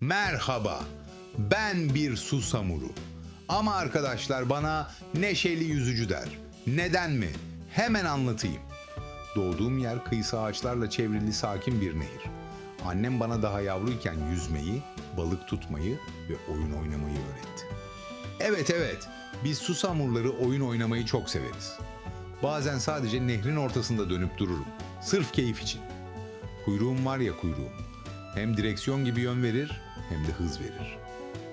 Merhaba, ben bir susamuru. Ama arkadaşlar bana neşeli yüzücü der. Neden mi? Hemen anlatayım. Doğduğum yer kıyısı ağaçlarla çevrili sakin bir nehir. Annem bana daha yavruyken yüzmeyi, balık tutmayı ve oyun oynamayı öğretti. Evet evet, biz susamurları oyun oynamayı çok severiz. Bazen sadece nehrin ortasında dönüp dururum. Sırf keyif için. Kuyruğum var ya kuyruğum. Hem direksiyon gibi yön verir hem de hız verir.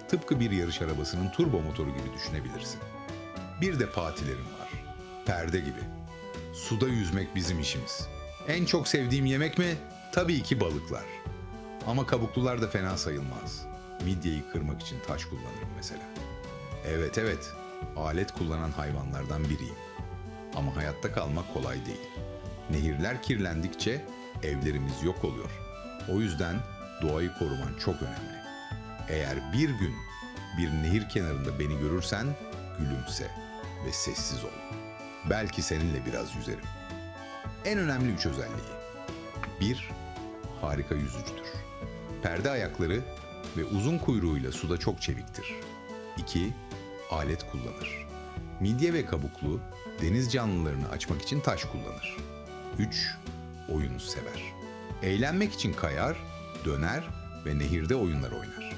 Tıpkı bir yarış arabasının turbo motoru gibi düşünebilirsin. Bir de patilerim var. Perde gibi. Suda yüzmek bizim işimiz. En çok sevdiğim yemek mi? Tabii ki balıklar. Ama kabuklular da fena sayılmaz. Midyeyi kırmak için taş kullanırım mesela. Evet evet, alet kullanan hayvanlardan biriyim. Ama hayatta kalmak kolay değil. Nehirler kirlendikçe evlerimiz yok oluyor. O yüzden doğayı koruman çok önemli. Eğer bir gün bir nehir kenarında beni görürsen gülümse ve sessiz ol. Belki seninle biraz yüzerim. En önemli üç özelliği. 1. Harika yüzücüdür. Perde ayakları ve uzun kuyruğuyla suda çok çeviktir. 2. Alet kullanır. Midye ve kabuklu deniz canlılarını açmak için taş kullanır. 3. Oyunu sever. Eğlenmek için kayar, döner ve nehirde oyunlar oynar.